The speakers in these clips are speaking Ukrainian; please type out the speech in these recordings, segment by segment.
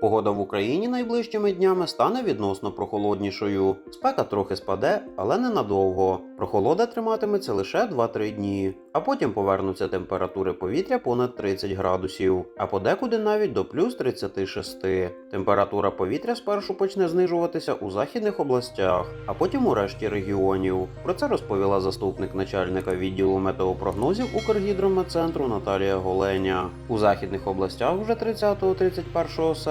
Погода в Україні найближчими днями стане відносно прохолоднішою. Спека трохи спаде, але ненадовго. Прохолода триматиметься лише 2-3 дні, а потім повернуться температури повітря понад 30 градусів, а подекуди навіть до плюс 36. Температура повітря спершу почне знижуватися у західних областях, а потім у решті регіонів. Про це розповіла заступник начальника відділу метеопрогнозів Укргідрометцентру Наталія Голеня. У західних областях вже 30-31 серпня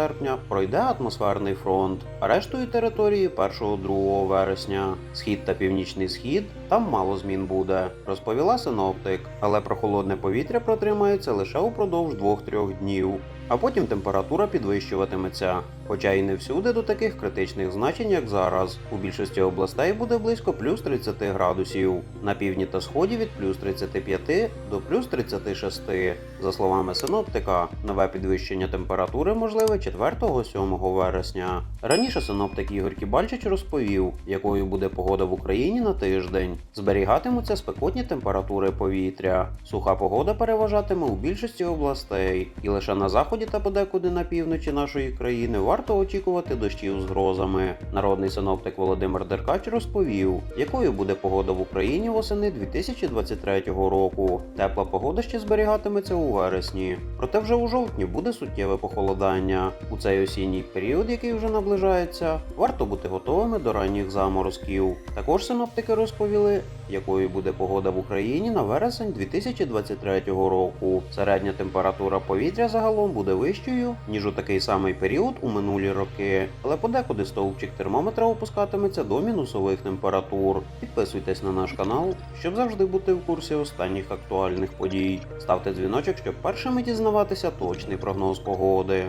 пройде атмосферний фронт, а рештою території 1-2 вересня. Схід та північний схід там мало змін буде, розповіла синоптик. Але прохолодне повітря протримається лише упродовж 2-3 днів. А потім температура підвищуватиметься, хоча й не всюди до таких критичних значень, як зараз. У більшості областей буде близько плюс 30 градусів, на півдні та сході від плюс 35 до плюс 36. За словами синоптика, нове підвищення температури можливе 4-7 вересня. Раніше синоптик Ігор Кібальчич розповів, якою буде погода в Україні на тиждень. Зберігатимуться спекотні температури повітря. Суха погода переважатиме у більшості областей, і лише на заході та подекуди на півночі нашої країни варто очікувати дощів з грозами. Народний синоптик Володимир Деркач розповів, якою буде погода в Україні восени 2023 року. Тепла погода ще зберігатиметься у вересні, проте вже у жовтні буде суттєве похолодання. У цей осінній період, який вже наближається, варто бути готовими до ранніх заморозків. Також синоптики розповіли, якою буде погода в Україні на вересень 2023 року. Середня температура повітря загалом буде вищою, ніж у такий самий період у минулі роки, але подекуди стовпчик термометра опускатиметься до мінусових температур. Підписуйтесь на наш канал, щоб завжди бути в курсі останніх актуальних подій. Ставте дзвіночок, щоб першими дізнаватися точний прогноз погоди.